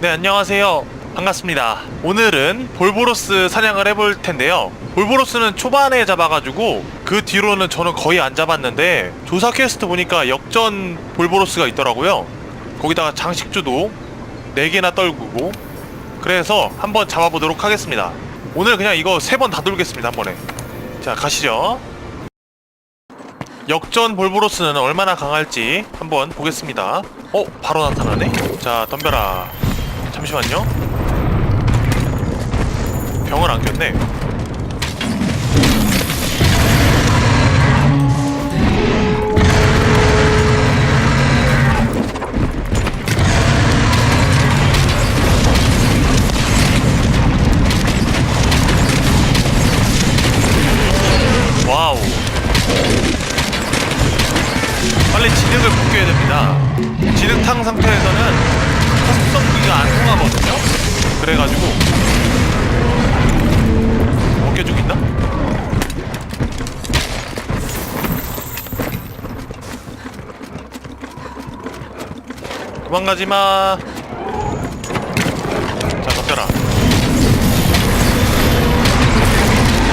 네, 안녕하세요. 반갑습니다. 오늘은 볼보로스 사냥을 해볼 텐데요. 볼보로스는 초반에 잡아가지고 그 뒤로는 저는 거의 안 잡았는데 조사 퀘스트 보니까 역전 볼보로스가 있더라고요. 거기다가 장식주도 4개나 떨구고 그래서 한번 잡아보도록 하겠습니다. 오늘 그냥 이거 세번다 돌겠습니다, 한 번에. 자, 가시죠. 역전 볼보로스는 얼마나 강할지 한번 보겠습니다. 어, 바로 나타나네? 자, 덤벼라. 잠시만요. 병을 안 꼈네. 와우. 빨리 진흙을 벗겨야 됩니다. 진흙탕 상태에서는 그래가지고 벗겨주고 있나? 도망가지 마. 자, 덮여라.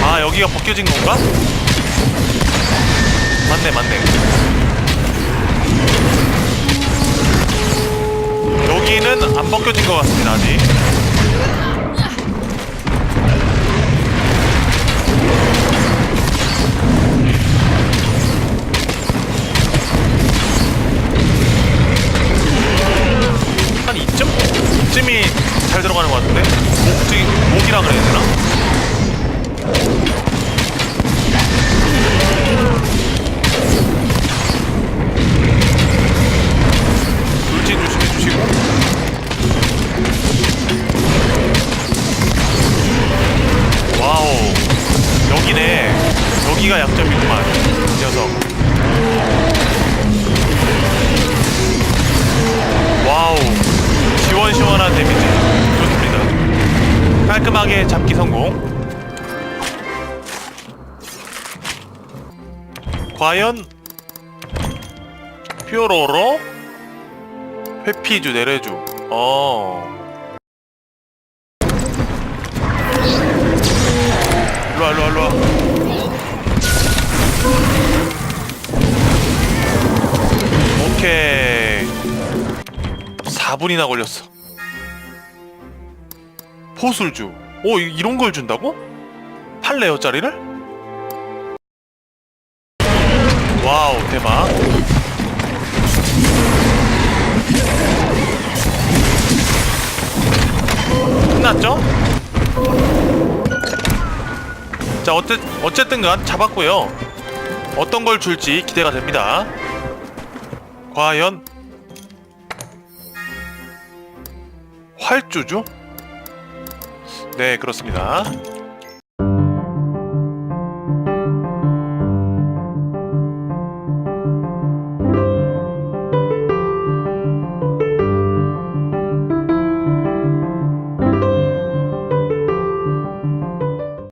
아, 여기가 벗겨진 건가? 맞네, 맞네. 여기는 안 벗겨진 것 같습니다 아직 들어가는 것 같은데? 목지, 목이라 그래야 되나? 돌진 조심해 주시고. 와우. 여기네. 여기가 약점이구만 이 녀석. 와우. 시원시원한 데미지 깔끔하게 잡기 성공. 과연 퓨어로로 회피주 내려줘 어. 일로와 일로와 일로와. 오케이. 4분이나 걸렸어 포술주 오 이- 이런 걸 준다고? 8레어짜리를? 와우 대박 끝났죠? 자 어째, 어쨌든 간 잡았고요 어떤 걸 줄지 기대가 됩니다 과연 활주죠? 네 그렇습니다